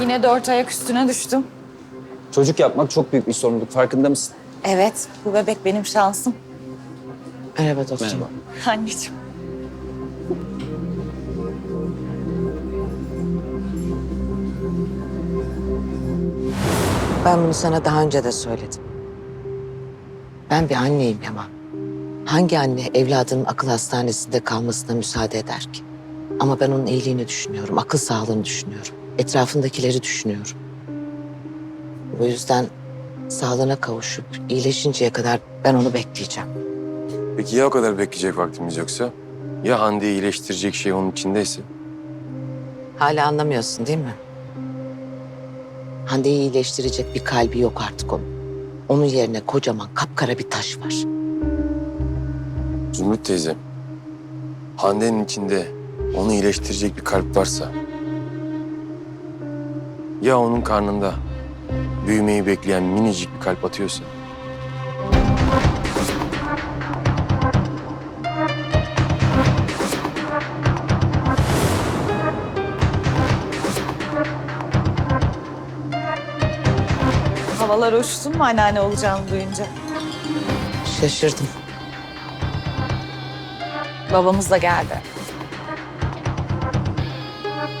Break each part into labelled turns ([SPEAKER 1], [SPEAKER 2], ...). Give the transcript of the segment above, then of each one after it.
[SPEAKER 1] Yine dört ayak üstüne düştüm.
[SPEAKER 2] Çocuk yapmak çok büyük bir sorumluluk. Farkında mısın?
[SPEAKER 1] Evet, bu bebek benim şansım.
[SPEAKER 3] Merhaba doktor.
[SPEAKER 2] Merhaba.
[SPEAKER 1] Anneciğim.
[SPEAKER 3] Ben bunu sana daha önce de söyledim. Ben bir anneyim Yaman. Hangi anne evladının akıl hastanesinde kalmasına müsaade eder ki? Ama ben onun iyiliğini düşünüyorum, akıl sağlığını düşünüyorum. Etrafındakileri düşünüyorum. O yüzden sağlığına kavuşup iyileşinceye kadar ben onu bekleyeceğim.
[SPEAKER 4] Peki ya o kadar bekleyecek vaktimiz yoksa? Ya Hande'yi iyileştirecek şey onun içindeyse?
[SPEAKER 3] Hala anlamıyorsun değil mi? Hande'yi iyileştirecek bir kalbi yok artık onun. Onun yerine kocaman kapkara bir taş var.
[SPEAKER 4] Zümrüt teyze, Hande'nin içinde onu iyileştirecek bir kalp varsa... Ya onun karnında büyümeyi bekleyen minicik bir kalp atıyorsa?
[SPEAKER 1] Havalar uçtun mu anneanne olacağını duyunca?
[SPEAKER 3] Şaşırdım.
[SPEAKER 1] Babamız da geldi.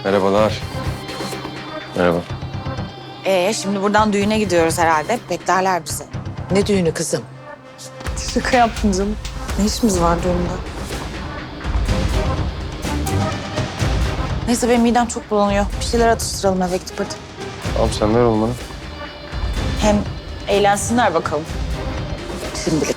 [SPEAKER 4] Merhabalar. Merhaba.
[SPEAKER 1] Ee, şimdi buradan düğüne gidiyoruz herhalde. Beklerler bizi.
[SPEAKER 3] Ne düğünü kızım?
[SPEAKER 1] Şaka yaptım canım. Ne işimiz var düğünde? Neyse benim midem çok bulanıyor. Bir şeyler atıştıralım eve gidip hadi.
[SPEAKER 4] Tamam sen ver olmanı.
[SPEAKER 1] Hem eğlensinler bakalım. Şimdilik.